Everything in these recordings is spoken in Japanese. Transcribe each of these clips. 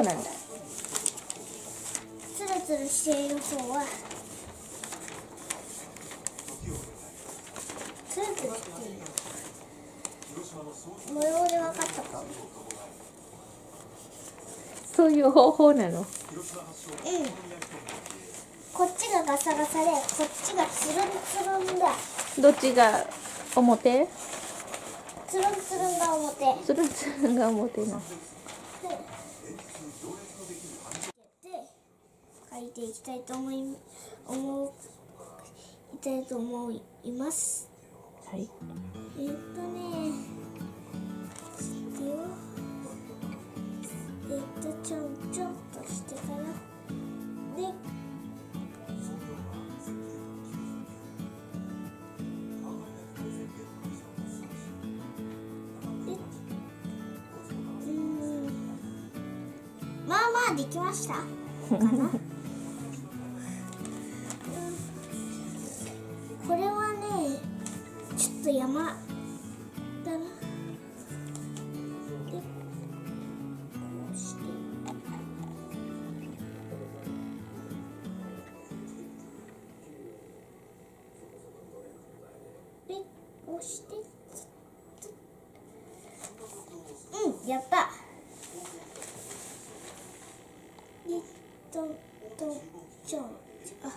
そうなんだ。ツルツルしている方はツルツルしている模様で分かったかも。そういう方法なの？うん。こっちがガサガサでこっちがツルンツルンだ。どっちが表？ツルンツルンが表。つるつるが表なので書いていきたいと思い思ういたいと思います。はい。えっとね知ってよえっとちょんちょんとしてから。ででうーん。まあまあできました。かな 山だな。でこうして。でこうして。うんやった。でとんとんちょんあ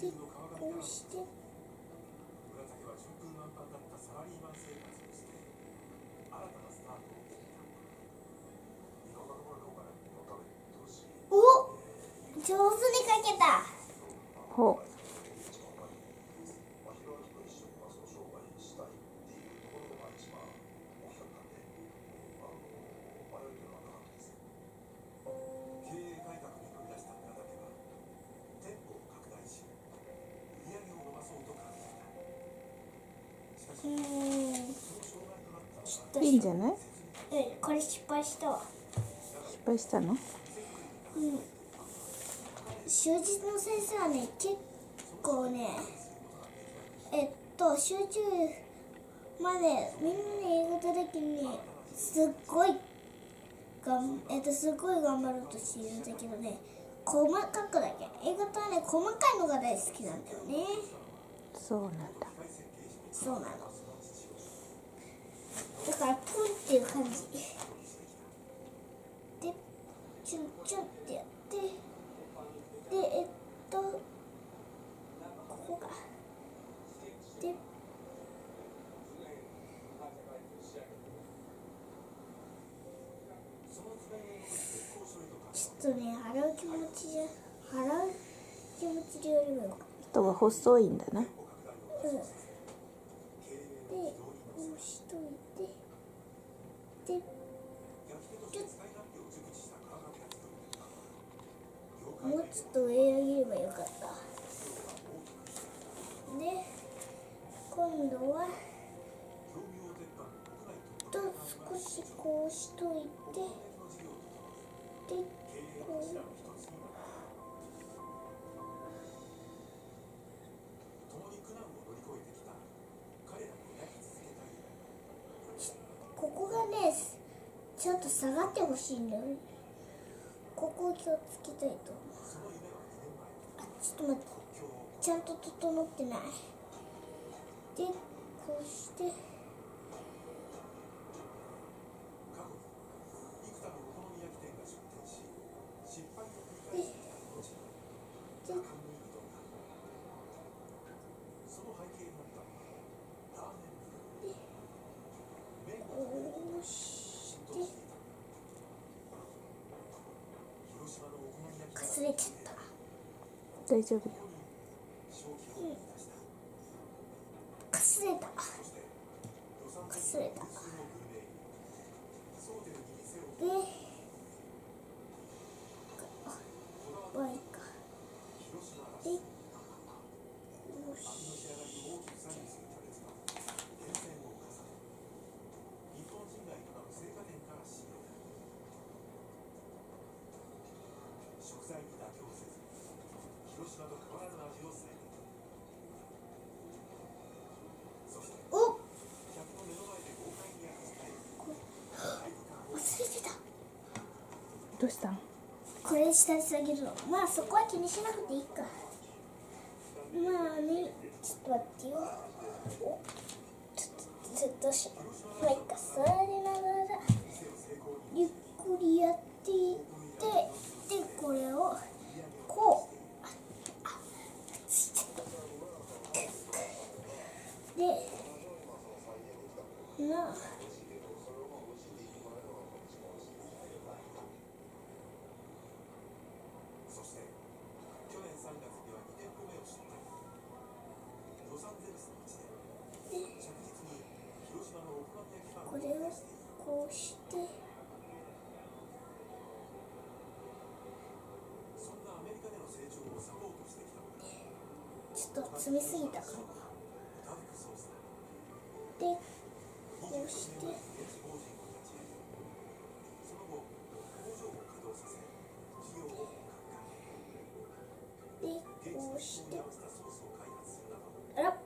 ででこうしてサラリーマン生活をして新たなスタートをついたお上手に描けた。ほう。いいんじゃない？うんこれ失敗したわ。失敗したの？うん。習字の先生はね結構ねえっと集中までみんなに英語だけにすっごいがんえっとすっごい頑張ろうとしているんだけどね細かくだけ。英語とはね細かいのが大好きなんだよね。そうなんだ。そうなのだからプンっていう感じでチュンチュンってやってでえっとここがでちょっとね洗う気持ちじゃ洗う気持ちでよりもよ。かった人は細いんだなうん。で、こうしといて、で、ちょっと、もうちょっと上上げればよかった。で、今度は、と少しこうしといて、こ。こがねちょっと下がってほしいんだよ。ねここを気をつけたいと思う。あちょっと待って。ちゃんと整ってない。でこうしてででこうしてかすれちゃった大丈夫よ。かすれた。かすれた。であはいかでよし。おどうしたん？これ下に下げるの。まあそこは気にしなくていいか。まあねちょっと待ってよ。おちょっとずっとしまあいいか座りながらゆっくりやっていってでこれと積みすぎたかなでこうして。でこうして。あら。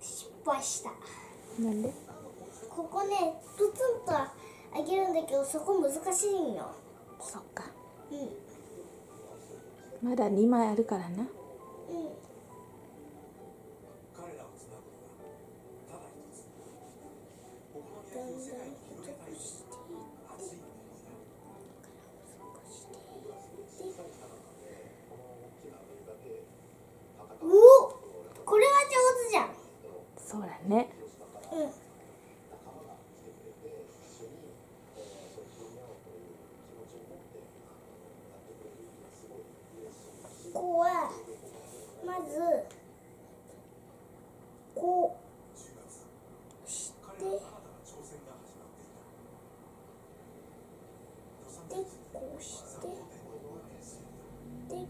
失敗した。なんで？ここねプツンと上げるんだけどそこ難しいんまだ2枚あるからな。おこれは上手じゃん。そうだねこはまずこうしてでこうしてでで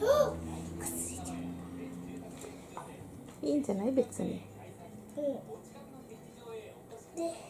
あっ崩れちゃういんじゃない？別に。うん。